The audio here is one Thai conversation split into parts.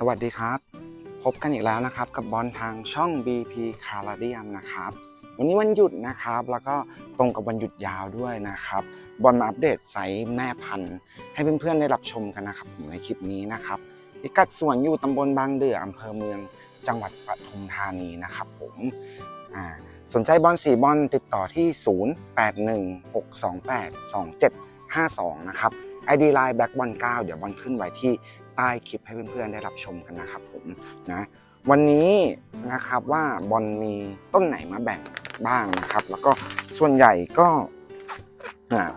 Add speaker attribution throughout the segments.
Speaker 1: สวัสดีครับ พบกันอีกแล้วนะครับกับบอลทางช่อง BP c a r a d i u m นะครับ วันนี้วันหยุดนะครับ แล้วก็ตรงกับวันหยุดยาวด้วยนะครับ บอลมาอัปเดตไซส์แม่พันธุ์ ให้เพื่อนๆได้รับชมกันนะครับในคลิปนี้นะครับพิกัดสวนอยู่ตำบลบางเดืออำเภอเมืองจังหวัดปทุมธานีนะครับผมสนใจบอลสีบอลติดต่อที่ 0816282752 นะครับ ID Line Black บอล9เดี๋ยวบอลขึ้นไว้ที่ ใต้คลิปให้เพื่อนๆได้รับชมกันนะครับผมนะวันนี้นะครับว่าบอลมีต้นไหนมาแบ่งบ้างนะครับ แล้วก็ส่วนใหญ่ก็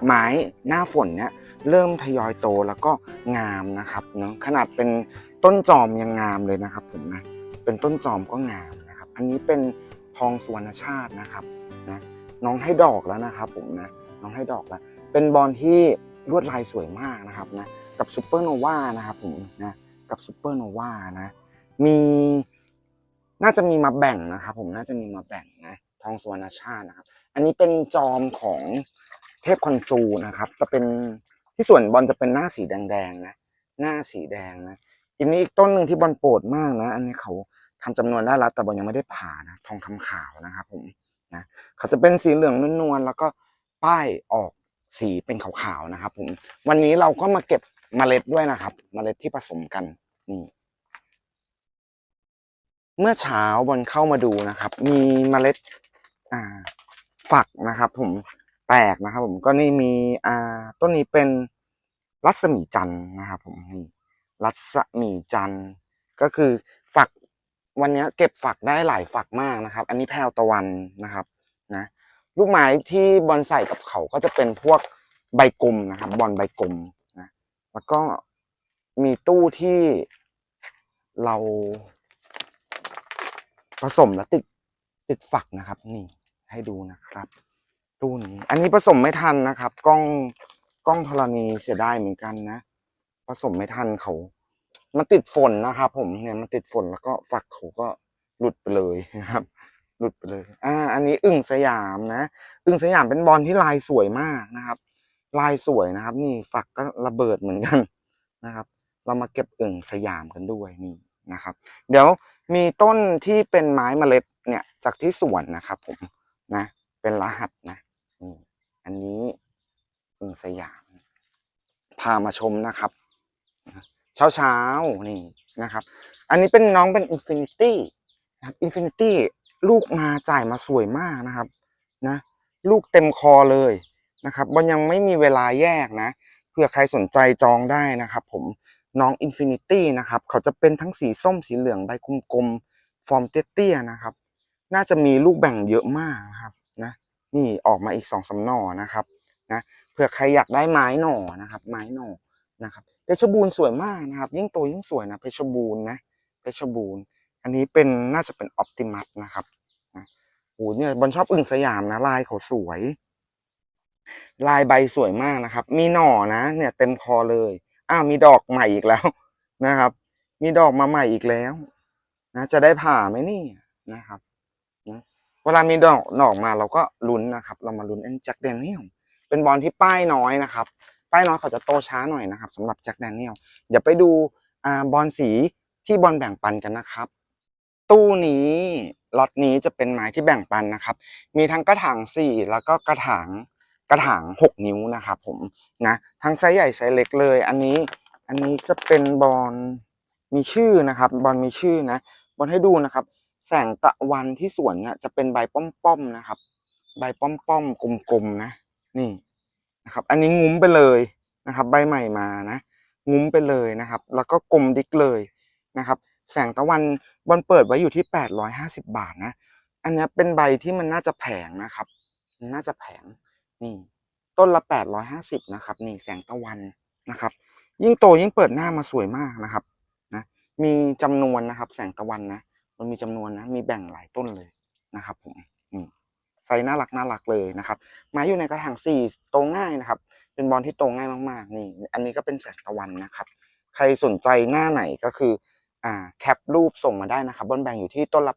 Speaker 1: ไม้หน้าฝนเนี้ยเริ่มทยอยโตแล้วก็งามนะครับเนาะขนาดเป็นต้นจอมยังงามเลยนะครับผมนะเป็นต้นจอมก็งามนะครับ อันนี้เป็นทองสวรรณชาตินะครับนะน้องให้ดอกแล้วนะครับผมนะน้องให้ดอกแล้วเป็นบอลที่ลวดลายสวยมากนะครับนะ กับซูเปอร์โนวานะครับผมนะกับซูเปอร์โนวานะ มีน่าจะมีมาแบ่งนะครับ ผมน่าจะมีมาแบ่งนะทองสวรรณชาตินะครับ อันนี้เป็นจอมของเทพคอนซูนะครับจะเป็นที่ส่วนบอลจะเป็นหน้าสีแดงๆนะ หน้าสีแดงนะอันนี้อีกต้นหนึ่งที่บอลโปรดมากนะ อันนี้เขาทำจำนวนได้แล้วแต่บอลยังไม่ได้ผ่านะทองคำขาวนะครับ ผมนะเขาจะเป็นสีเหลืองนวลๆแล้วก็ป้ายออกสีเป็นขาวๆนะครับ ผม วันนี้เราก็มาเก็บ เมล็ดด้วยนะครับเมล็ดที่ผสมกันนี่เมื่อเช้าบนเข้ามาดูนะครับ มีเมล็ดอ่าฝักนะครับ ผมแตกนะครับ ผมก็นี่มีอ่าต้นนี้เป็นรัศมีจันนะครับ ผมนี่รัศมีจันก็คือฝักวันนี้เก็บฝักได้หลายฝักมากนะครับ อันนี้แพรวตะวันนะครับนะลูกไม้ที่บอลใส่กับเขาก็จะเป็นพวกใบกลมนะครับ บอลใบกลม แล้วก็มีตู้ที่เราผสมแล้วติดติดฝักนะครับ นี่ให้ดูนะครับ ตู้นี้ อันนี้ผสมไม่ทันนะครับ กล้องกล้องธรณีเสียดายเหมือนกันนะ ผสมไม่ทันเขา มันติดฝนนะครับผมเนี่ยมันติดฝนแล้วก็ฝักเขาก็หลุดไปเลยนะครับ หลุดไปเลย อ่า อันนี้อึ่งสยามนะ อึ่งสยามเป็นบอลที่ลายสวยมากนะครับ ลายสวยนะครับ นี่ฝักก็ระเบิดเหมือนกันนะครับ เรามาเก็บอึ่งสยามกันด้วยนี่นะครับ เดี๋ยวมีต้นที่เป็นไม้เมล็ดเนี่ยจากที่สวนนะครับผมนะเป็นรหัสนะนี่อันนี้อึ่งสยาม พามาชมนะครับเช้าเช้านี่นะครับ อันนี้เป็นน้องเป็นอินฟินิตี้นะครับอินฟินิตี้ลูกมาจ่ายมาสวยมากนะครับนะ ลูกเต็มคอเลย นะครับบอลยังไม่มีเวลาแยกนะเผื่อใครสนใจจองได้นะครับ ผมน้องอินฟินิตี้นะครับเขาจะเป็นทั้งสีส้มสีเหลืองใบกลมๆฟอร์มเตี้ยๆนะครับ น่าจะมีลูกแบ่งเยอะมากนะครับนะนี่ออกมาอีกสองสาหน่อนะครับนะเผื่อใครอยากได้ไม้หน่อนะครับ ไม้หน่อนะครับเพชรบูรณ์สวยมากนะครับ ยิ่งโตยิ่งสวยนะเพชรบูรณ์นะเพชรบูรณ์อันนี้เป็นน่าจะเป็นออ t ติมัสนะครับนะโอ้เนี่ยบอลชอบอึ่งสยามนะลายเขาสวย ลายใบสวยมากนะครับ มีหน่อนะ เนี่ยเต็มคอเลย อ้าวมีดอกใหม่อีกแล้วนะครับ มีดอกมาใหม่อีกแล้ว นะ จะได้ผ่าไหมนี่นะครับนะเวลามีดอกดอกมาเราก็ลุ้นนะครับ เรามาลุ้นเอนแจ็คแดเนียลเป็นบอลที่ป้ายน้อยนะครับ ป้ายน้อยเขาจะโตช้าหน่อยนะครับสำหรับแจ็คแดเนียลเดี๋ยวไปดูอ่าบอลสีที่บอลแบ่งปันกันนะครับ ตู้นี้ล็อตนี้จะเป็นไม้ที่แบ่งปันนะครับ มีทั้งกระถางสี่แล้วก็กระถาง กระถางหกนิ้วนะครับผมนะทั้งไซส์ใหญ่ไซส์เล็กเลย อันนี้อันนี้จะเป็นบอลมีชื่อนะครับบอลมีชื่อนะบอลให้ดูนะครับ แสงตะวันที่สวนนี่ยจะเป็นใบป้อมๆนะครับ ใบป้อมๆกลมๆนะ นี่นะครับ อันนี้งุ้มไปเลยนะครับ ใบใหม่มานะงุ้มไปเลยนะครับ แล้วก็กลมดิกเลยนะครับ แสงตะวันบอลเปิดไว้อยู่ที่ 850 บาทนะ อันนี้เป็นใบที่มันน่าจะแพงนะครับ น่าจะแพง นี่ ต้นละ850นะครับ นี่แสงตะวันนะครับ ยิ่งโตยิ่งเปิดหน้ามาสวยมากนะครับนะมีจำนวนนะครับ แสงตะวันนะมันมีจำนวนนะ มีแบ่งหลายต้นเลยนะครับผมนี่ไซน่ารักน่ารักเลยนะครับไม้อยู่ในกระถางสี่โตง่ายนะครับ เป็นบอลที่โตง่ายมากๆ นี่ อันนี้ก็เป็นแสงตะวันนะครับ ใครสนใจหน้าไหนก็คืออ่าแคปรูปส่งมาได้นะครับบนแบ่งอยู่ที่ต้นละ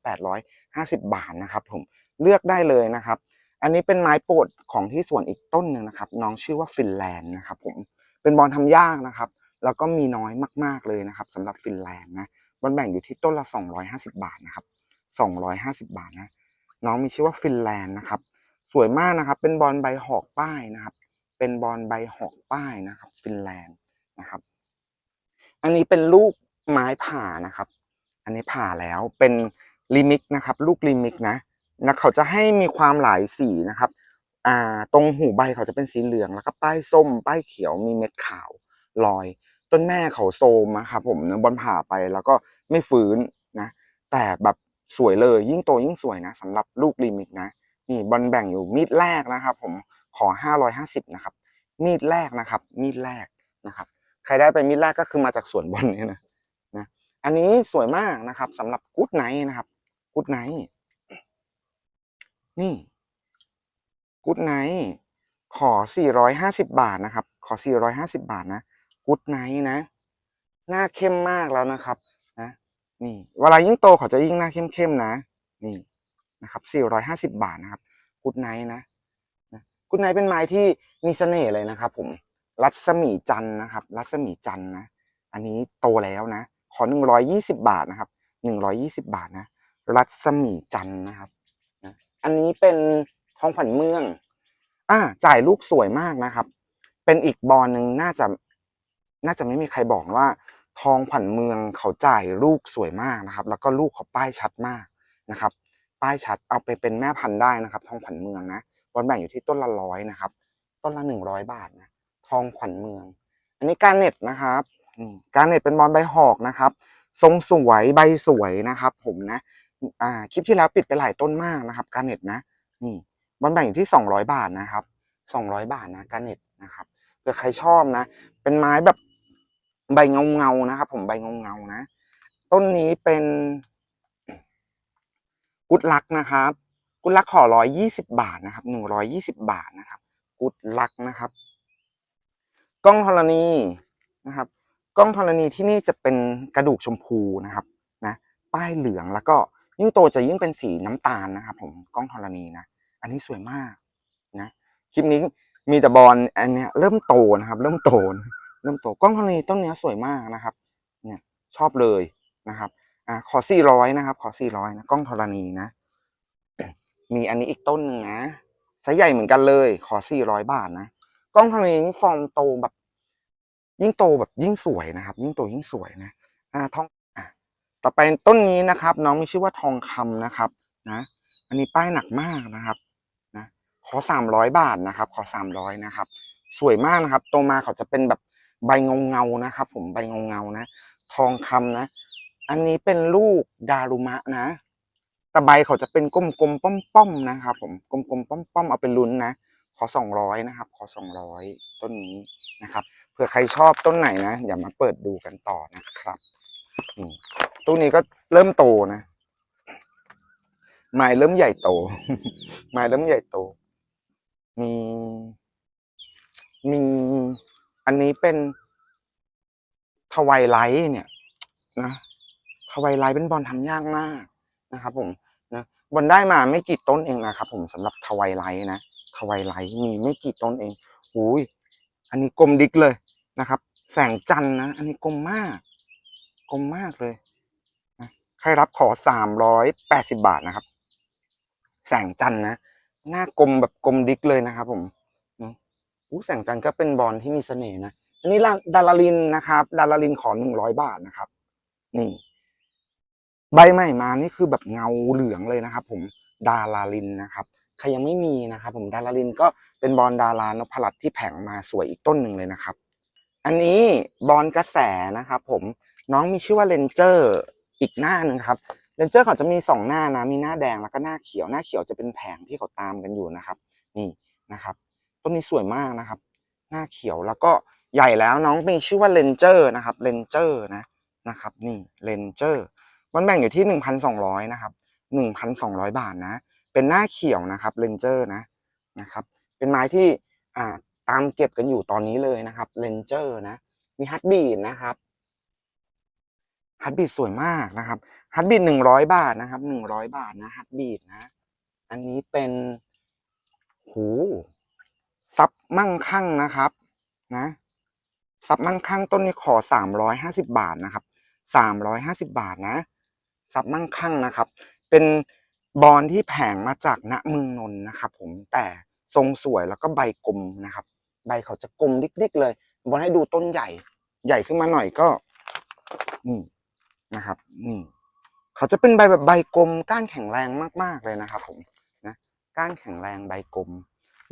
Speaker 1: 850 บาทนะครับ ผมเลือกได้เลยนะครับ อันนี้เป็นไม้โปรดของที่สวนอีกต้นหนึ่งนะครับ น้องชื่อว่าฟินแลนด์นะครับผมเป็นบอลทำยากนะครับ แล้วก็มีน้อยมากๆเลยนะครับสำหรับฟินแลนด์นะบอลแบ่งอยู่ที่ต้นละสองร้อยห้าสิบาทนะครับสองร้อยห้าสิบาทนะน้องมีชื่อว่าฟินแลนด์นะครับ สวยมากนะครับ เป็นบอลใบหอกป้ายนะครับ เป็นบอลใบหอกป้ายนะครับ ฟินแลนด์นะครับ อันนี้เป็นลูกไม้ผ่านะครับ อันนี้ผ่าแล้วเป็นลิมิกนะครับ ลูกลิมิกนะ นะเขาจะให้มีความหลายสีนะครับอ่าตรงหูใบเขาจะเป็นสีเหลืองแล้วก็ป้ายส้ม ป้ายเขียวมีเม็ดขาวลอย ต้นแม่เขาโซมนะครับผมบอลผ่าไปแล้วก็ไม่ฟื้นนะ แต่แบบสวยเลยยิ่งโตยิ่งสวยนะสำหรับลูกลิมิกนะนี่บอลแบ่งอยู่มีดแรกนะครับ ผมขอห้าร้อยห้าสิบนะครับ มีดแรกนะครับ มีดแรกนะครับ ใครได้ไปมีดแรกก็คือมาจากสวนบอลเนี่ยนะนะ อันนี้สวยมากนะครับสำหรับกู๊ดไนท์นะครับกู๊ดไนท์ นี่กู๊ดไนท์ขอสี่ร้อยห้าสิบาทนะครับ ขอสี่ร้อยห้าสิบาทนะกู๊ดไนท์นะ หน้าเข้มมากแล้วนะครับ นะ นี่ เวลายิ่งโตเขาจะยิ่งหน้าเข้มๆนะ นี่นะครับสี่ร้อยห้าสิบาทนะครับกู๊ดไนท์นะกู๊ดไนท์เป็นไม้ที่มีเสน่ห์เลยนะครับ ผม รัศมีจันนะครับ รัศมีจันนะ อันนี้โตแล้วนะ ขอหนึ่งร้อยยี่สิบาทนะครับหนึ่งร้อยี่สิบาทนะ รัศมีจันนะครับ อันนี้เป็นทองขวัญเมือง อ่าจ่ายลูกสวยมากนะครับ เป็นอีกบอลหนึ่งน่าจะ น่าจะไม่มีใครบอกว่า ทองขวัญเมืองเขาจ่ายลูกสวยมากนะครับ แล้วก็ลูกเขาป้ายชัดมากนะครับ ป้ายชัดเอาไปเป็นแม่พันธุ์ได้นะครับ ทองขวัญเมืองนะบอลแบ่งอยู่ที่ต้นละร้อยนะครับ ต้นละหนึ่งร้อยบาทนะทองขวัญเมือง อันนี้การเน็ตนะครับการเน็ตเป็นบอลใบหอกนะครับ ทรงสวยใบสวยนะครับ ผมนะ อ่าคลิปที่แล้วปิดไปหลายต้นมากนะครับการเน็ตนะนี่บอลแบ่งอยู่ที่สองร้อยบาทนะครับสองร้อยบาทนะการเน็ตนะครับเผื่อใครชอบนะ เป็นไม้แบบใบเงาเงานะครับ ผมใบเงาเงานะ ต้นนี้เป็นกุดลักนะครับ กุดลักขอร้อยยี่สิบาทนะครับหนึ่งร้อยยี่สิบาทนะครับ กุดลักนะครับ กล้องธรณีนะครับ กล้องธรณีที่นี่จะเป็นกระดูกชมพูนะครับ นะ ป้ายเหลืองแล้วก็ ยิ่งโตจะยิ่งเป็นสีน้ำตาลนะครับผมกล้องธรณีนะอันนี้สวยมากนะคลิปนี้มีแต่บอลอันเนี้ยเริ่มโตนะครับ เริ่มโตนะเริ่มโตกล้องธรณีต้นเนี้ยสวยมากนะครับเนี่ยชอบเลยนะครับอ่าขอสี่ร้อยนะครับ ขอสี่ร้อยนะกล้องธรณีนะ มีอันนี้อีกต้นหนึ่งนะไซส์ใหญ่เหมือนกันเลย ขอสี่ร้อยบาทนะกล้องธรณีนี่ฟอร์มโตแบบ ยิ่งโตแบบยิ่งสวยนะครับ ยิ่งโตยิ่งสวยนะอ่าทอง ต่อไปต้นนี้นะครับ น้องมีชื่อว่าทองคำนะครับนะอันนี้ป้ายหนักมากนะครับนะขอสามร้อยบาทนะครับ ขอสามร้อยนะครับ สวยมากนะครับโตมาเขาจะเป็นแบบใบเงาเงานะครับ ผมใบเงาเงานะ ทองคำนะ อันนี้เป็นลูกดารุมะนะแต่ใบเขาจะเป็นกลมๆป้อมๆนะครับ ผมกลมๆป้อมๆเอาเป็นลุ้นนะขอสองร้อยนะครับ ขอสองร้อยต้นนี้นะครับเผื่อใครชอบต้นไหนนะอย่ามาเปิดดูกันต่อนะครับนี่ ตู้นี้ก็เริ่มโตนะไม้เริ่มใหญ่โตไม้เริ่มใหญ่โต มี มี อันนี้เป็นทวายไลท์เนี่ย นะทวายไลท์เป็นบอลทำยากมากนะครับผมนะบอลได้มาไม่กี่ต้นเองนะครับผมสำหรับทวายไลท์นะทวายไลท์มีไม่กี่ต้นเองอุ้ยอันนี้กลมดิกเลยนะครับ แสงจันทร์นะ อันนี้กลมมาก กลมมากเลย ใครรับขอสามร้อยแปดสิบาทนะครับ แสงจันนะหน้ากลมแบบกลมดิกเลยนะครับ ผมอู้แสงจันก็เป็นบอลที่มีเสน่ห์นะอันนี้ลาดาราลินนะครับ ดาราลินขอหนึ่งร้อยบาทนะครับ นี่ ใบใหม่มานี่คือแบบเงาเหลืองเลยนะครับ ผมดาราลินนะครับใครยังไม่มีนะครับ ผมดาราลินก็เป็นบอลดารานพรัตที่แผงมาสวยอีกต้นหนึ่งเลยนะครับ อันนี้บอลกระแสนะครับ ผมน้องมีชื่อว่าเลนเจอร์ อีกหน้าหนึ่งครับเลนเจอร์เขาจะมีสองหน้านะมีหน้าแดงแล้วก็หน้าเขียวหน้าเขียวจะเป็นแผงที่เขาตามกันอยู่นะครับ นี่นะครับต้นนี้สวยมากนะครับ หน้าเขียวแล้วก็ใหญ่แล้วน้องมีชื่อว่าเลนเจอร์นะครับเลนเจอร์นะนะครับนี่เลนเจอร์มันแบ่งอยู่ที่หนึ่งพันสองร้อยนะครับหนึ่งพันสองร้อยบาทนะ เป็นหน้าเขียวนะครับเลนเจอร์นะนะครับ เป็นไม้ที่อ่าตามเก็บกันอยู่ตอนนี้เลยนะครับเลนเจอร์นะมีฮัตบีดนะครับ ฮัตบีดสวยมากนะครับฮัตบีดหนึ่งร้อยบาทนะครับหนึ่งร้อยบาทนะฮัตบีดนะ อันนี้เป็นหูซับมั่งคั่งนะครับ นะซับมั่งคั่งต้นนี้ขอสามร้อยห้าสิบาทนะครับสามร้อยห้าสิบาทนะซับมั่งคั่งนะครับ เป็นบอลที่แผงมาจากณเมืองนนท์นะครับ ผมแต่ทรงสวยแล้วก็ใบกลมนะครับ ใบเขาจะกลมดิกๆเลยบอลให้ดูต้นใหญ่ ใหญ่ขึ้นมาหน่อยก็นี่ นะครับนี่เขาจะเป็นใบแบบใบกลม ก้านแข็งแรงมากๆเลยนะครับ ผมนะก้านแข็งแรงใบกลม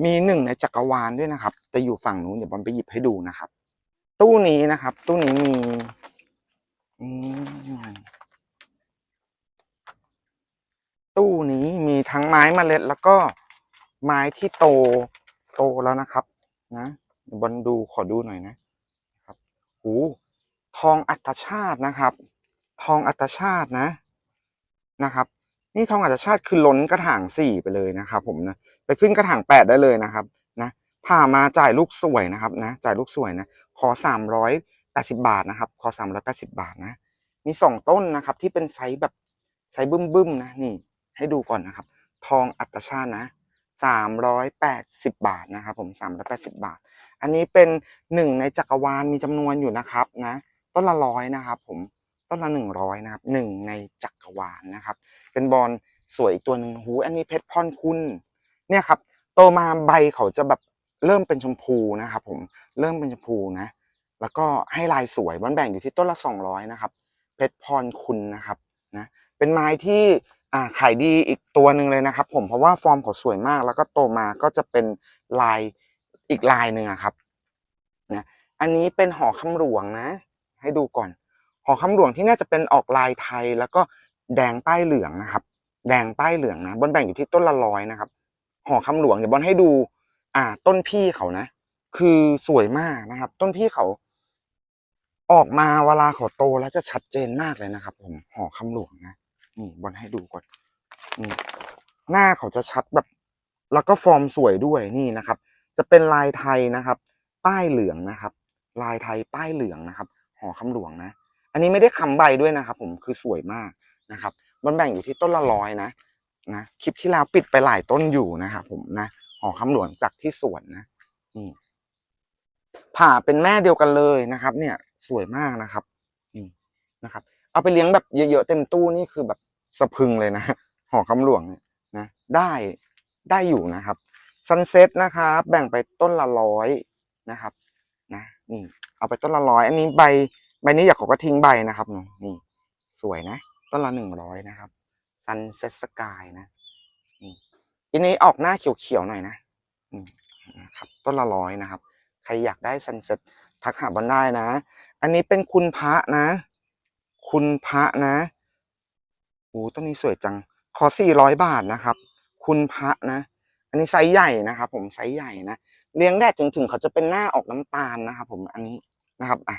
Speaker 1: มีหนึ่งในจักรวาลด้วยนะครับแต่อยู่ฝั่งนู้นเดี๋ยวบอลไปหยิบให้ดูนะครับ ตู้นี้นะครับ ตู้นี้มีตู้นี้มีทั้งไม้เมล็ด แล้วก็ไม้ที่โตโตแล้วนะครับ นะบอลดูขอดูหน่อยนะครับหูทองอัตชาตินะครับ ทองอัตชาตินะนะครับ นี่ทองอัตชาติคือล้นกระถางสี่ไปเลยนะครับ ผมนะไปขึ้นกระถางแปดได้เลยนะครับ นะผ่ามาจ่ายลูกสวยนะครับ นะ จ่ายลูกสวยนะขอสามร้อยแปดสิบาทนะครับ ขอสามร้อยแปดสิบาทนะ มีสองต้นนะครับ ที่เป็นไซส์แบบไซส์บึ้มๆนะนี่ ให้ดูก่อนนะครับ ทองอัตชาตินะสามร้อยแปดสิบบาทนะครับ ผมสามร้อยแปดสิบาท อันนี้เป็นหนึ่งในจักรวาลมีจำนวนอยู่นะครับ นะ ต้นละร้อยนะครับ ผม ต้นละหนึ่งร้อยนะครับหนึ่งในจักรวาลนะครับ เป็นบอลสวยอีกตัวหนึ่งหูอันนี้เพชรพรคุณเนี่ยครับโตมาใบเขาจะแบบเริ่มเป็นชมพูนะครับผมเริ่มเป็นชมพูนะ แล้วก็ให้ลายสวยบอลแบ่งอยู่ที่ต้นละสองร้อยนะครับเพชรพรคุณนะครับนะเป็นไม้ที่อ่าขายดีอีกตัวหนึ่งเลยนะครับ ผมเพราะว่าฟอร์มเขาสวยมาก แล้วก็โตมาก็จะเป็นลายอีกลายหนึ่งครับนะอันนี้เป็นหอคำหลวงนะ ให้ดูก่อน อคำหลวงที่น่าจะเป็นออกลายไทยแล้วก็แดงป้ายเหลืองนะครับ แดงป้ายเหลืองนะบอลแบ่งอยู่ที่ต้นละร้อยนะครับหอคำหลวงเดี๋ยวบอลให้ดู อ่า ต้นพี่เขานะ คือสวยมากนะครับ ต้นพี่เขา ออกมาเวลาเขาโตแล้วจะชัดเจนมากเลยนะครับ ผมหอคำหลวงนะนี่บอลให้ดูก่อนนี่หน้าเขาจะชัดแบบ แล้วก็ฟอร์มสวยด้วยนี่นะครับ จะเป็นลายไทยนะครับ ป้ายเหลืองนะครับ ลายไทยป้ายเหลืองนะครับ หอคำหลวงนะ อันนี้ไม่ได้คำใบด้วยนะครับ ผมคือสวยมากนะครับ มันแบ่งอยู่ที่ต้นละร้อยนะนะคลิปที่แล้วปิดไปหลายต้นอยู่นะครับผมนะหอคำหลวงจากที่สวนนะนี่ผ่าเป็นแม่เดียวกันเลยนะครับ เนี่ย สวยมากนะครับนี่นะครับ เอาไปเลี้ยงแบบเยอะๆเต็มตู้นี่คือแบบสะพึงเลยนะหอคำหลวงเนี่ยนะได้ได้อยู่นะครับซันเซ็ตนะครับแบ่งไปต้นละร้อยนะครับ นะนี่เอาไปต้นละร้อยอันนี้ใบ ใบนี้อยากขอก็ทิ้งใบนะครับนี่ สวยนะ ต้นละหนึ่งร้อยนะครับซันเซ็ตสกายนะนี่อันนี้ออกหน้าเขียวๆหน่อยนะอืมนะครับ ต้นละร้อยนะครับ ใครอยากได้ซันเซ็ตทักหาบันได้นะ อันนี้เป็นคุณพระนะ คุณพระนะโอ้ต้นนี้สวยจัง ขอสี่ร้อยบาทนะครับ คุณพระนะ อันนี้ไซส์ใหญ่นะครับ ผมไซส์ใหญ่นะ เลี้ยงแดดจนถึงเขาจะเป็นหน้าออกน้ำตาลนะครับ ผมอันนี้นะครับอะ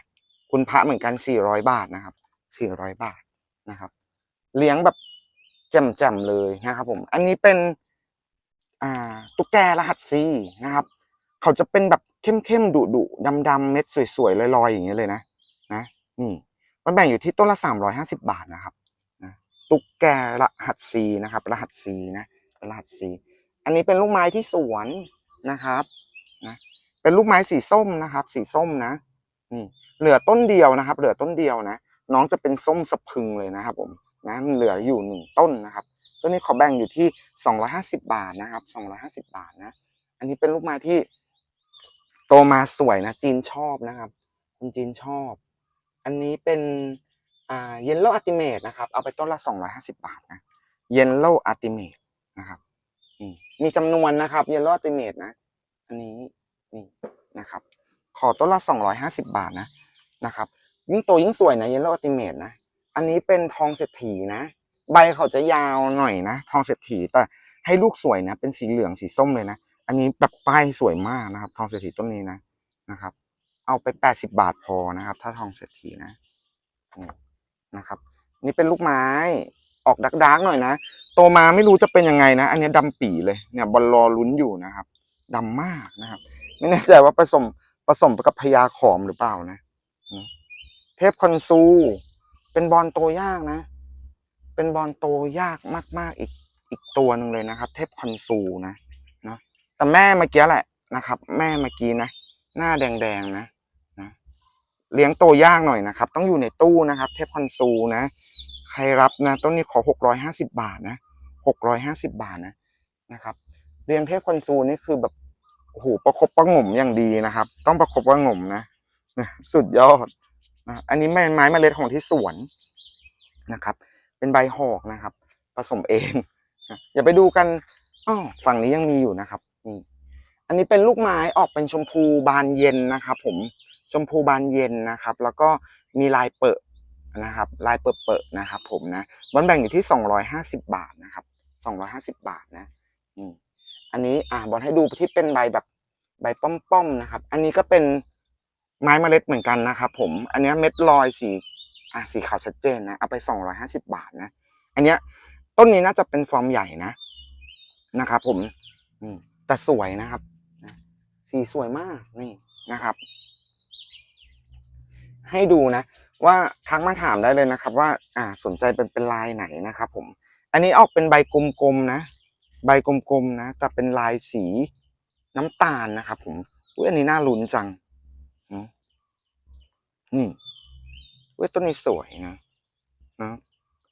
Speaker 1: คุณพระเหมือนกันสี่ร้อยบาทนะครับสี่ร้อยบาทนะครับ เลี้ยงแบบแจ่มๆเลยนะครับ ผม อันนี้เป็นอ่าตุ๊กแกรหัสซีนะครับ เขาจะเป็นแบบเข้มๆดุดุดำดำๆเม็ดสวยๆลอยๆอย่างเงี้ยเลยนะนะนี่มันแบ่งอยู่ที่ต้นละสามร้อยห้าสิบาทนะครับนะตุ๊กแกรหัสซีนะครับ รหัสซีนะรหัสซีอันนี้เป็นลูกไม้ที่สวนนะครับนะเป็นลูกไม้สีส้มนะครับ สีส้มนะนี่ เหลือต้นเดียวนะครับ เหลือต้นเดียวนะ น้องจะเป็นส้มสะพึงเลยนะครับผมนะเหลืออยู่หนึ่งต้นนะครับต้นนี้ขอแบ่งอยู่ที่สองร้อยห้าสิบาทนะครับสองร้อยห้าสิบาทนะ อันนี้เป็นลูกไม้ที่โตมาสวยนะ จีนชอบนะครับคุณจีนชอบ อันนี้เป็นอ่าเยลโล่อัติเมตนะครับ เอาไปต้นละสองร้อยห้าสิบาทนะเยลโล่อัติเมตนะครับมีจำนวนนะครับเยลโล่อัติเมตนะ อันนี้นี่นะครับ ขอต้นละสองร้อยห้าสิบาทนะ นะครับ ยิ่งโตยิ่งสวยนะเยลโล่อัติเมตนะ อันนี้เป็นทองเศรษฐีนะ ใบเขาจะยาวหน่อยนะ ทองเศรษฐีแต่ให้ลูกสวยนะ เป็นสีเหลืองสีส้มเลยนะ อันนี้แบบป้ายสวยมากนะครับ ทองเศรษฐีต้นนี้นะนะครับ เอาไปแปดสิบาทพอนะครับ ถ้าทองเศรษฐีนะนะครับ นี่เป็นลูกไม้ออกดักดักๆหน่อยนะโตมาไม่รู้จะเป็นยังไงนะ อันนี้ดำปีเลยเนี่ยบอลรอลุ้นอยู่นะครับดำมากนะครับ ไม่แน่ใจว่าผสมผสมกับพญาขอมหรือเปล่านะ เทพคอนซู เป็นบอลโตยากนะ เป็นบอลโตยากมากๆอีกอีกตัวหนึ่งเลยนะครับ เทพคอนซูนะเนาะแต่แม่เมื่อกี้แหละนะครับ แม่เมื่อกี้นะ หน้าแดงๆนะนะ เลี้ยงโตยากหน่อยนะครับ ต้องอยู่ในตู้นะครับ เทพคอนซูนะ ใครรับนะต้นนี้ขอหกร้อยห้าสิบาทนะหกร้อยห้าสิบาทนะนะครับเลี้ยงเทพคอนซูนี่คือแบบโอ้โหประคบประงมอย่างดีนะครับ ต้องประคบประงมนะ นะสุดยอดนะอันนี้ไม้ไม้เมล็ดของที่สวนนะครับ เป็นใบหอกนะครับ ผสมเองนะอย่าไปดูกันอ้อฝั่งนี้ยังมีอยู่นะครับนี่อันนี้เป็นลูกไม้ออกเป็นชมพูบานเย็นนะครับ ผมชมพูบานเย็นนะครับ แล้วก็มีลายเปิดนะครับ ลายเปิดเปิดนะครับ ผมนะมันแบ่งอยู่ที่สองร้อยห้าสิบาทนะครับสองร้อยห้าสิบาทนะนี่อันนี้อ่าบอลให้ดูที่เป็นใบแบบใบป้อมๆนะครับ อันนี้ก็เป็น ไม้เมล็ดเหมือนกันนะครับผม อันนี้เม็ดลอยสีอ่าสีขาวชัดเจนนะ เอาไปสองร้อยห้าสิบาทนะ อันเนี้ยต้นนี้น่าจะเป็นฟอร์มใหญ่นะนะครับผมนี่แต่สวยนะครับสีสวยมากนี่นะครับ ให้ดูนะ ว่าทักมาถามได้เลยนะครับ ว่า อ่าสนใจเป็นเป็นลายไหนนะครับ ผม อันนี้ออกเป็นใบกลมๆนะ ใบกลมๆนะแต่เป็นลายสีน้ำตาลนะครับ ผมอุ้ยอันนี้น่าลุ้นจัง นี่เว้ยต้นนี้สวยนะนะ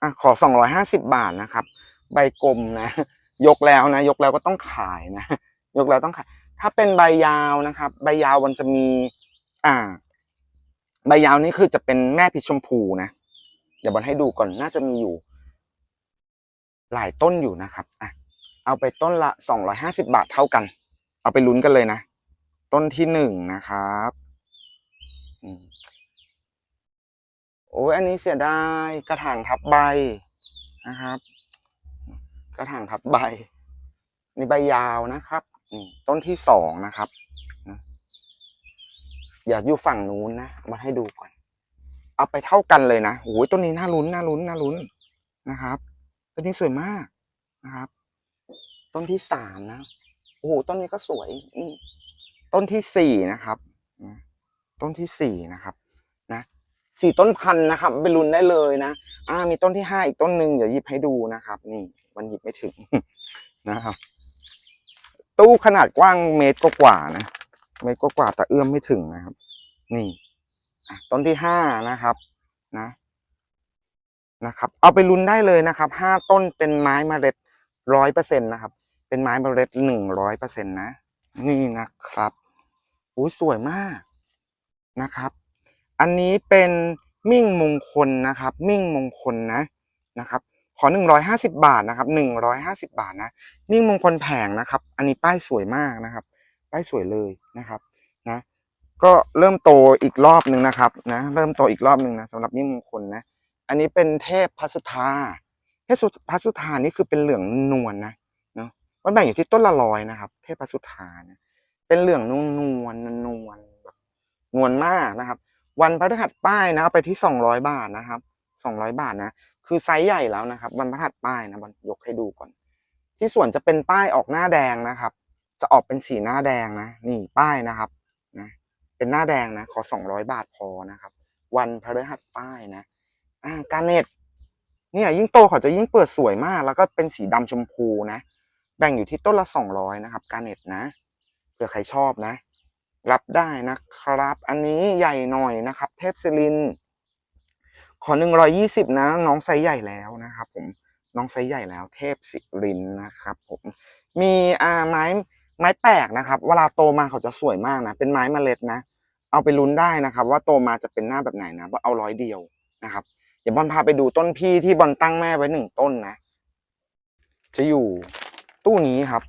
Speaker 1: อะขอสองร้อยห้าสิบบาทนะครับ ใบกลมนะ ยกแล้วนะ ยกแล้วก็ต้องขายนะ ยกแล้วต้องขาย ถ้าเป็นใบยาวนะครับ ใบยาวมันจะมี อ่า ใบยาวนี่คือจะเป็นแม่พิชมพูนะเดี๋ยวบอลให้ดูก่อน น่าจะมีอยู่ หลายต้นอยู่นะครับ อะ เอาไปต้นละสองร้อยห้าสิบาทเท่ากัน เอาไปลุ้นกันเลยนะ ต้นที่หนึ่งนะครับ อืม โอ้ยอันนี้เสียดายกระถางทับใบนะครับ กระถางทับใบนี่ใบยาวนะครับนี่ต้นที่สองนะครับอย่าอยู่ฝั่งนู้นนะมาให้ดูก่อน เอาไปเท่ากันเลยนะโอ้ยต้นนี้น่าลุ้นน่าลุ้นน่าลุ้นนะครับต้นนี้สวยมากนะครับ ต้นที่สามนะโอ้โหต้นนี้ก็สวยนี่ต้นที่สี่นะครับ ต้นที่สี่นะครับ สี่ต้นพันธุ์นะครับไปลุ้นได้เลยนะ อ่า มีต้นที่ห้าอีกต้นหนึ่งเดี๋ยวหยิบให้ดูนะครับ นี่มันหยิบไม่ถึงนะครับ ตู้ขนาดกว้างเมตรกว่าๆนะเมตรกว่าแต่เอื้อมไม่ถึงนะครับ นี่ต้นที่ห้านะครับ นะ นะครับ เอาไปลุ้นได้เลยนะครับห้าต้นเป็นไม้เมล็ดร้อยเปอร์เซ็นต์นะครับ เป็นไม้เมล็ดหนึ่งร้อยเปอร์เซ็นต์นะ นี่นะครับอุ้ยสวยมากนะครับ อันนี้เป็นมิ่งมงคลนะครับ มิ่งมงคลนะนะครับขอหนึ่งร้อยห้าสิบาทนะครับหนึ่งร้อยห้าสิบาทนะมิ่งมงคลแผงนะครับ อันนี้ป้ายสวยมากนะครับ ป้ายสวยเลยนะครับนะก็เริ่มโตอีกรอบหนึ่งนะครับนะเริ่มโตอีกรอบหนึ่งนะสำหรับมิ่งมงคลนะอันนี้เป็นเทพพัสุธาเทพพัสุธานี่คือเป็นเหลืองนวลนะเนาะมันแบ่งอยู่ที่ต้นละร้อยนะครับ เทพพัสุธานะเป็นเหลืองนวลนวลนวลแบบนวลมากนะครับ วันพฤหัสป้ายนะไปที่สองร้อยบาทนะครับสองร้อยบาทนะคือไซส์ใหญ่แล้วนะครับ วันพฤหัสป้ายนะบอลยกให้ดูก่อน ที่ส่วนจะเป็นป้ายออกหน้าแดงนะครับ จะออกเป็นสีหน้าแดงนะนี่ป้ายนะครับนะเป็นหน้าแดงนะขอสองร้อยบาทพอนะครับ วันพฤหัสป้ายนะอ่าการเน็ตเนี่ยยิ่งโตเขาจะยิ่งเปิดสวยมาก แล้วก็เป็นสีดำชมพูนะ แบ่งอยู่ที่ต้นละสองร้อยนะครับ การเน็ตนะเผื่อใครชอบนะ รับได้นะครับ อันนี้ใหญ่หน่อยนะครับ เทพศิริน ขอหนึ่งร้อยี่สิบนะ น้องไซส์ใหญ่แล้วนะครับ ผมน้องไซส์ใหญ่แล้ว เทพศิรินนะครับ ผมมีอ่าไม้ไม้แปลกนะครับ เวลาโตมาเขาจะสวยมากนะ เป็นไม้เมล็ดนะ เอาไปลุ้นได้นะครับ ว่าโตมาจะเป็นหน้าแบบไหนนะเอาร้อยเดียวนะครับเดี๋ยวบอลพาไปดูต้นพี่ที่บอลตั้งแม่ไว้หนึ่งต้นนะ จะอยู่ตู้นี้ครับ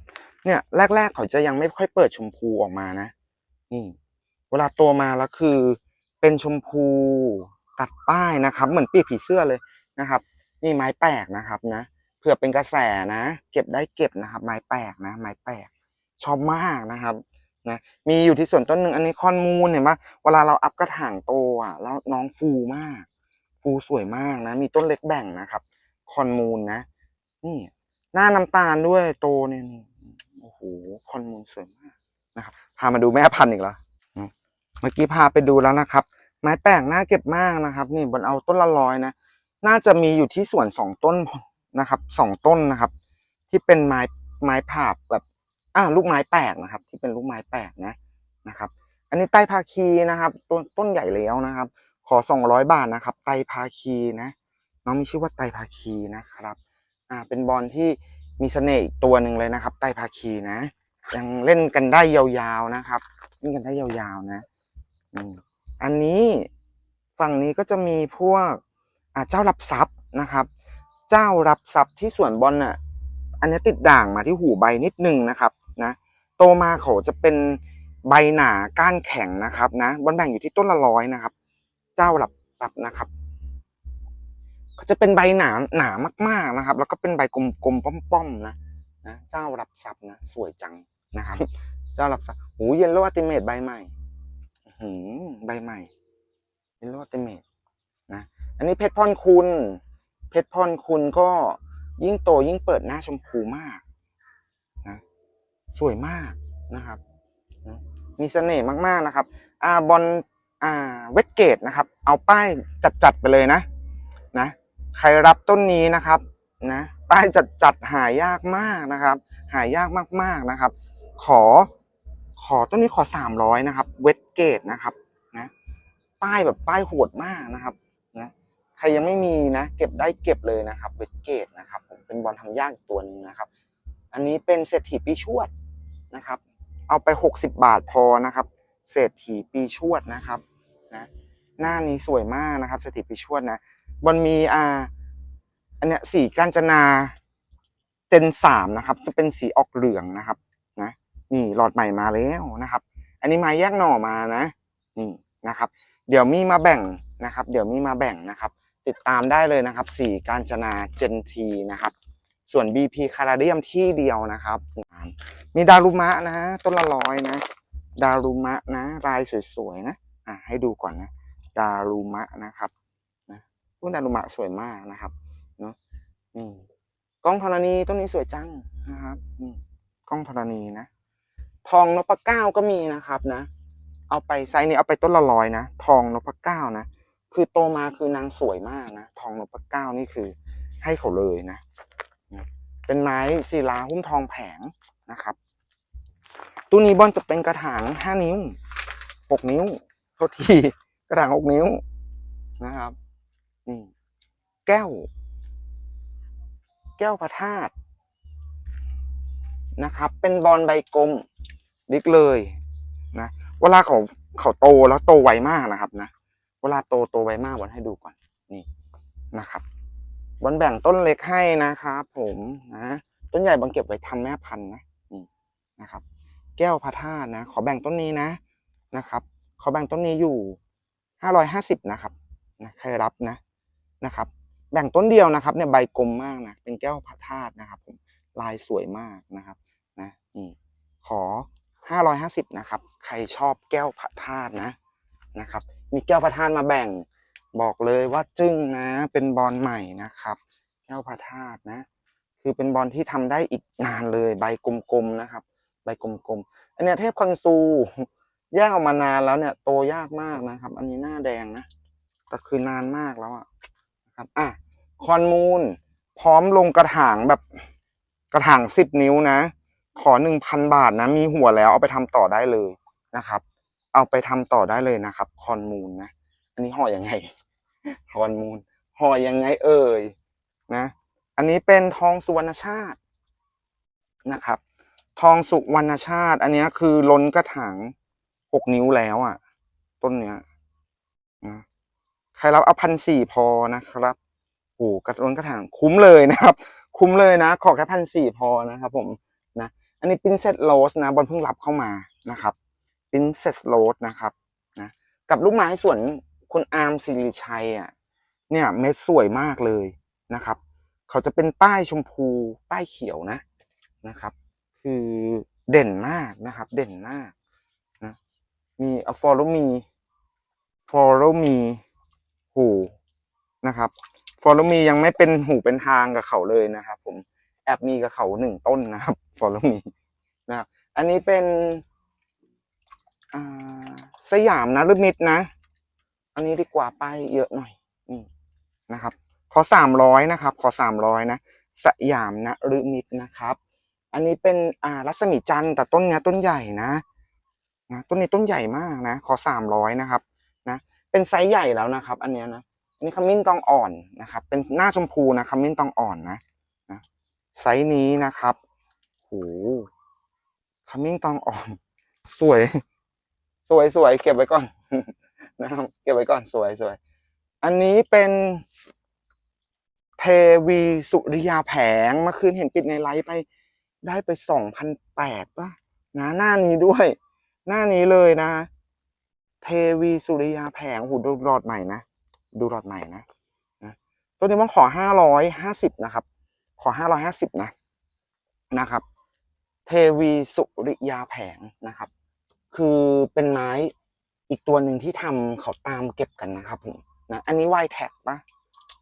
Speaker 1: เนี่ยแรก ๆ เขาจะยังไม่ค่อยเปิดชมพูออกมานะ นี่ เวลาโตมาแล้วคือ เป็นชมพูตัดป้ายนะครับ เหมือนปีกผีเสื้อเลยนะครับ นี่ไม้แปลกนะครับนะเผื่อเป็นกระแสนะ เก็บได้เก็บนะครับ ไม้แปลกนะ ไม้แปลกชอบมากนะครับนะมีอยู่ที่ส่วนต้นหนึ่งอันนี้คอนมูลเห็นปะเวลาเราอัพกระถางโตอะแล้วน้องฟูมาก ฟูสวยมากนะ มีต้นเล็กแบ่งนะครับ คอนมูลนะ นี่ หน้าน้ำตาลด้วยโตเนี่ยโอ้โหคอนมูลสวยมาก นะครับพามาดูแม่พันธุ์อีกแล้วเมื่อกี้พาไปดูแล้วนะครับ ไม้แปลกน่าเก็บมากนะครับ นี่บนเอาต้นละร้อยนะน่าจะมีอยู่ที่สวนสองต้นนะครับสองต้นนะครับ ที่เป็นไม้ไม้ผาบแบบอ่าลูกไม้แปลกนะครับ ที่เป็นลูกไม้แปลกนะนะครับ อันนี้ไต้ภาคีนะครับต้นต้นใหญ่แล้วนะครับ ขอสองร้อยบาทนะครับ ไต้ภาคีนะน้องมีชื่อว่าไต้ภาคีนะครับ อ่าเป็นบอลที่มีเสน่ห์อีกตัวหนึ่งเลยนะครับ ไต้ภาคีนะ ยังเล่นกันได้ยาวๆนะครับเล่นกันได้ยาวๆนะอันนี้ฝั่งนี้ก็จะมีพวกเจ้ารับทรัพย์นะครับ เจ้ารับทรัพย์ที่สวนบอลน่ะอันนี้ติดด่างมาที่หูใบนิดนึงนะครับนะโตมาเขาจะเป็นใบหนาก้านแข็งนะครับนะบอลแบ่งอยู่ที่ต้นละร้อยนะครับ เจ้ารับทรัพย์นะครับเขาจะเป็นใบหนาหนามาก ๆนะครับ แล้วก็เป็นใบกลมๆป้อมๆนะนะเจ้ารับทรัพย์นะสวยจัง นะครับ เจ้ารับทรัพย์หูเยลโลอัติเมตใบใหม่หือใบใหม่เยลโลอัติเมตนะ อันนี้เพชรพรคุณ เพชรพรคุณก็ยิ่งโตยิ่งเปิดหน้าชมพูมากนะสวยมากนะครับ มีเสน่ห์มากๆนะครับ อาบอลอ่าเวทเกตนะครับ เอาป้ายจัดๆไปเลยนะนะ ใครรับต้นนี้นะครับนะป้ายจัดๆหายากมากนะครับ หายากมากๆนะครับ ขอ ขอต้นนี้ขอสามร้อยนะครับ เวทเกตนะครับนะป้ายแบบป้ายโหดมากนะครับนะใครยังไม่มีนะ เก็บได้เก็บเลยนะครับ เวทเกตนะครับผมเป็นบอลทำยากตัวนึงนะครับ อันนี้เป็นเศรษฐีปีชวดนะครับ เอาไปหกสิบบาทพอนะครับ เศรษฐีปีชวดนะครับนะหน้านี้สวยมากนะครับเศรษฐีปีชวดนะบอลมีอ่าอันเนี้ยสีกาญจนาเจนสามนะครับ จะเป็นสีออกเหลืองนะครับ นี่หลอดใหม่มาแล้วนะครับ อันนี้มาแยกหน่อมานะ นี่นะครับ เดี๋ยวมีมาแบ่งนะครับ เดี๋ยวมีมาแบ่งนะครับ ติดตามได้เลยนะครับสีกาญจนาเจนทีนะครับ ส่วน BP คาราเดียมที่เดียวนะครับ มีดารุมะนะ ต้นละร้อยนะ ดารุมะนะ ลายสวยๆนะ อะให้ดูก่อนนะ ดารุมะนะครับนะพวกดารุมะสวยมากนะครับเนาะนี่กล้องธรณีต้นนี้สวยจังนะครับนี่กล้องธรณีนะ ทองนพเก้าก็มีนะครับนะ เอาไปไซส์นี้เอาไปต้นละร้อยนะ ทองนพเก้านะ คือโตมาคือนางสวยมากนะ ทองนพเก้านี่คือให้เขาเลยนะ เป็นไม้ศิลาหุ้มทองแผงนะครับตู้นี้บอลจะเป็นกระถางห้านิ้วหกนิ้วโทษทีกระถางหกนิ้วนะครับนี่แก้ว แก้วพระธาตุนะครับ เป็นบอลใบกลม ดิกเลยนะเวลาเขาเขาโตแล้วโตไวมากนะครับนะเวลาโตโตไวมากบอลให้ดูก่อนนี่นะครับบอลแบ่งต้นเล็กให้นะครับผมนะต้นใหญ่บอลเก็บไว้ทำแม่พันธุ์นะนี่นะครับ แก้วพระธาตุนะ ขอแบ่งต้นนี้นะนะครับขอแบ่งต้นนี้อยู่ห้าร้อยห้าสิบนะครับนะใครรับนะนะครับ แบ่งต้นเดียวนะครับเนี่ยใบกลมมากนะเป็นแก้วพระธาตุนะครับ ผมลายสวยมากนะครับ นะนี่ขอ ห้าร้อยห้าสิบนะครับ ใครชอบแก้วพระธาตุนะนะครับ มีแก้วพระธาตุมาแบ่ง บอกเลยว่าจึ้งนะ เป็นบอลใหม่นะครับ แก้วพระธาตุนะ คือเป็นบอลที่ทำได้อีกนานเลยใบกลมๆนะครับ ใบกลมๆอันนี้เทพคอนซูแยกออกมานานแล้วเนี่ยโตยากมากนะครับ อันนี้หน้าแดงนะแต่คือนานมากแล้วอะนะครับอะคอนมูลพร้อมลงกระถางแบบกระถางสิบนิ้วนะ ขอหนึ่งพันบาทนะมีหัวแล้วเอาไปทำต่อได้เลยนะครับ เอาไปทำต่อได้เลยนะครับ คอนมูลนะ อันนี้ห่อยังไง คอนมูลห่อยังไงเอ่ยนะ อันนี้เป็นทองสุวรรณชาตินะครับ ทองสุวรรณชาติ อันนี้คือล้นกระถางหกนิ้วแล้วอะ ต้นเนี้ยนะใครรับเอาพันสี่พอนะครับโอ้กระล้นกระถางคุ้มเลยนะครับ คุ้มเลยนะ ขอแค่พันสี่พอนะครับผม อันนี้ Princess Rose นะบอลเพิ่งรับเข้ามานะครับ Princess Rose นะครับนะกับลูกไม้สวนคุณอาร์มสิริชัยอะเนี่ยเม็ดสวยมากเลยนะครับ เขาจะเป็นป้ายชมพูป้ายเขียวนะนะครับ คือเด่นมากนะครับ เด่นมากนะมี follow me follow me หูนะครับ follow me ยังไม่เป็นหูเป็นทางกับเขาเลยนะครับ ผม อบมีกับเขาหนึ่งต้นนะครับ follow me นะครับ อันนี้เป็นสยามนะรือมิดนะ อันนี้ดีกว่าไปเยอะหน่อยนี่นะครับ ขอสามร้อยนะครับ ขอสามร้อยนะ สยามนะรือมิดนะครับ อันนี้เป็นอ่ารัศมีจันทร์แต่ต้นเนี้ยต้นใหญ่นะนะต้นนี้ต้นใหญ่มากนะ ขอสามร้อยนะครับนะ เป็นไซส์ใหญ่แล้วนะครับ อันเนี้ยนะ อันนี้ขมิ้นตองอ่อนนะครับ เป็นหน้าชมพูนะขมิ้นตองอ่อนนะ ไซส์นี้นะครับโหขมิ้นตองอ่อน สวย สวยสวยเก็บไว้ก่อนนะครับเก็บไว้ก่อนสวยสวย อันนี้เป็นเทวีสุริยาแผงเมื่อคืนเห็นปิดในไลฟ์ไป ได้ไปสองพันแปดป่ะนะหน้านี้ด้วย หน้านี้เลยนะ เทวีสุริยาแผงโหดูหลอดใหม่นะ ดูหลอดใหม่นะนะตัวนี้มันขอห้าร้อยห้าสิบนะครับ ขอห้าร้อยห้าสิบนะนะครับ เทวีสุริยาแผงนะครับ คือเป็นไม้อีกตัวหนึ่งที่ทำเขาตามเก็บกันนะครับผมนะอันนี้วายแท็กปะ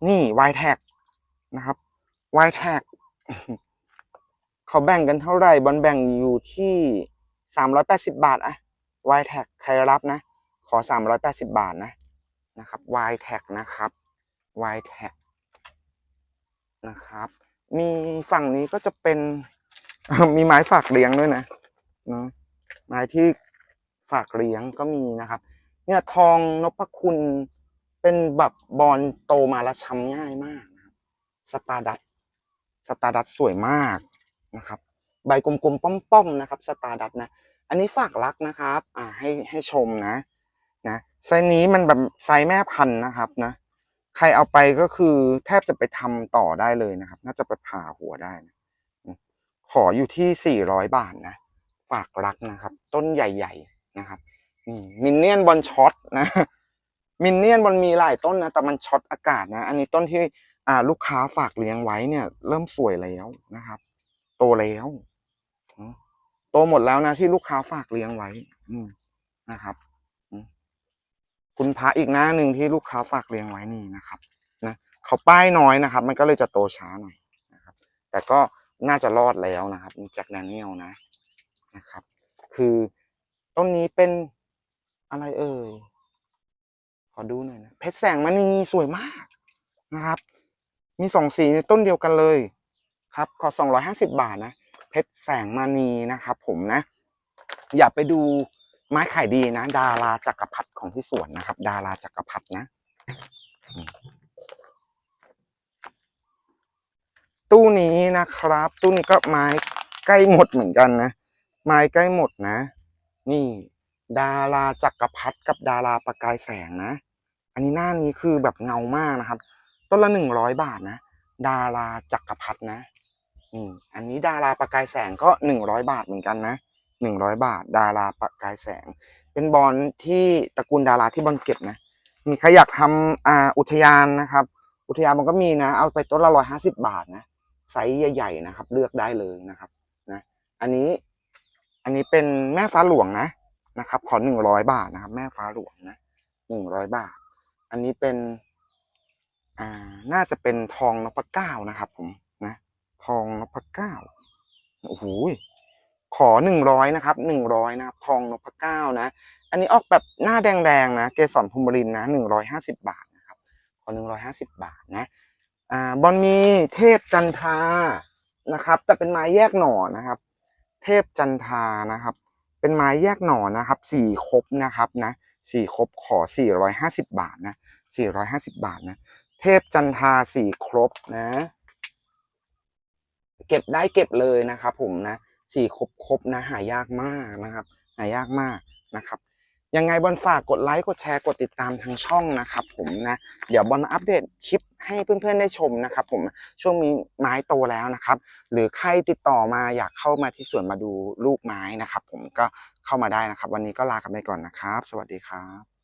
Speaker 1: นี่วายแท็กนะครับวายแท็กเขาแบ่งกันเท่าไหร่บอลแบ่งอยู่ที่สามร้อยแปดสิบาทอะวายแท็กใครรับนะ ขอสามร้อยแปดสิบาทนะนะครับวายแท็กนะครับวายแท็กนะครับ มีฝั่งนี้ก็จะเป็นมีไม้ฝากเลี้ยงด้วยนะเนอะไม้ที่ฝากเลี้ยงก็มีนะครับ เนี่ยทองนพคุณเป็นแบบบอลโตมาแล้วช้ำง่ายมากนะครับสตาร์ดัตสตาร์ดัตสวยมากนะครับ ใบกลมๆป้อมๆนะครับสตาร์ดัตนะ อันนี้ฝากรักนะครับ อ่าให้ให้ชมนะนะไซส์นี้มันแบบไซส์แม่พันธุ์นะครับนะ ใครเอาไปก็คือแทบจะไปทำต่อได้เลยนะครับ น่าจะไปผ่าหัวได้นะขออยู่ที่สี่ร้อยบาทนะ ฝากรักนะครับ ต้นใหญ่ๆนะครับมินเนี่ยนบอลช็อตนะมินเนี่ยนบอลมีหลายต้นนะแต่มันช็อตอากาศนะ อันนี้ต้นที่อ่าลูกค้าฝากเลี้ยงไว้เนี่ย เริ่มสวยแล้วนะครับ โตแล้วโตหมดแล้วนะที่ลูกค้าฝากเลี้ยงไว้ อืนะครับ คุณพระอีกหน้าหนึ่งที่ลูกค้าฝากเลี้ยงไว้นี่นะครับนะเขาป้ายน้อยนะครับ มันก็เลยจะโตช้าหน่อยนะครับ แต่ก็น่าจะรอดแล้วนะครับจ็คแดเนียลนะนะครับ คือต้นนี้เป็นอะไรเอ่ยขอดูหน่อยนะเพชรแสงมณีสวยมากนะครับ มีสองสีในต้นเดียวกันเลยครับขอสองร้อยห้าสิบาทนะเพชรแสงมณีนะครับ ผมนะ อย่าไปดู ไม้ขายดีนะ ดาราจักรพรรดิของที่สวนนะครับ ดาราจักรพรรดินะ ตู้นี้นะครับ ตู้นี้ก็ไม้ใกล้หมดเหมือนกันนะ ไม้ใกล้หมดนะ นี่ ดาราจักรพรรดิกับดาราประกายแสงนะ อันนี้หน้านี้คือแบบเงามากนะครับ ต้นละหนึ่งร้อยบาทนะ ดาราจักรพรรดินะนี่อันนี้ดาราประกายแสงก็หนึ่งร้อยบาทเหมือนกันนะ หนึ่งร้อยบาท ดาราประกายแสง เป็นบอลที่ตระกูลดาราที่บอลเก็บนะ มีใครอยากทำอ่าอุทยานนะครับ อุทยานมันก็มีนะ เอาไปต้นละร้อยห้าสิบาทนะ ไซส์ใหญ่ๆนะครับ เลือกได้เลยนะครับนะอันนี้อันนี้เป็นแม่ฟ้าหลวงนะนะครับขอหนึ่งร้อยบาทนะครับ แม่ฟ้าหลวงนะหนึ่งร้อยบาท อันนี้เป็นอ่าน่าจะเป็นทองนพเก้านะครับ ผมนะ ทองนพเก้าโอ้โห ขอหนึ่งร้อยนะครับหนึ่งร้อยนะครับทองนพเก้านะ อันนี้ออกแบบหน้าแดงๆนะ เกสรภูมิรินนะหนึ่งร้อยห้าสิบบาทนะครับ ขอหนึ่งร้อยห้าสิบบาทนะ อ่าบอลมีเทพจันทรานะครับ แต่เป็นไม้แยกหน่อนะครับ เทพจันทรานะครับ เป็นไม้แยกหน่อนะครับสี่ครบนะครับนะสี่ครบขอสี่ร้อยห้าสิบบาทนะสี่ร้อยห้าสิบบาทนะ เทพจันทราสี่ครบนะ เก็บได้เก็บเลยนะครับผมนะ สี่ครบครบนะหายากมากนะครับ หายากมากนะครับยังไงบอลฝากกดไลค์กดแชร์กดติดตามทางช่องนะครับ ผมนะเดี๋ยวบอลมาอัปเดตคลิปให้เพื่อนๆได้ชมนะครับ ผมช่วงนี้ไม้โตแล้วนะครับ หรือใครติดต่อมาอยากเข้ามาที่สวนมาดูลูกไม้นะครับ ผมก็เข้ามาได้นะครับ วันนี้ก็ลากันไปก่อนนะครับ สวัสดีครับ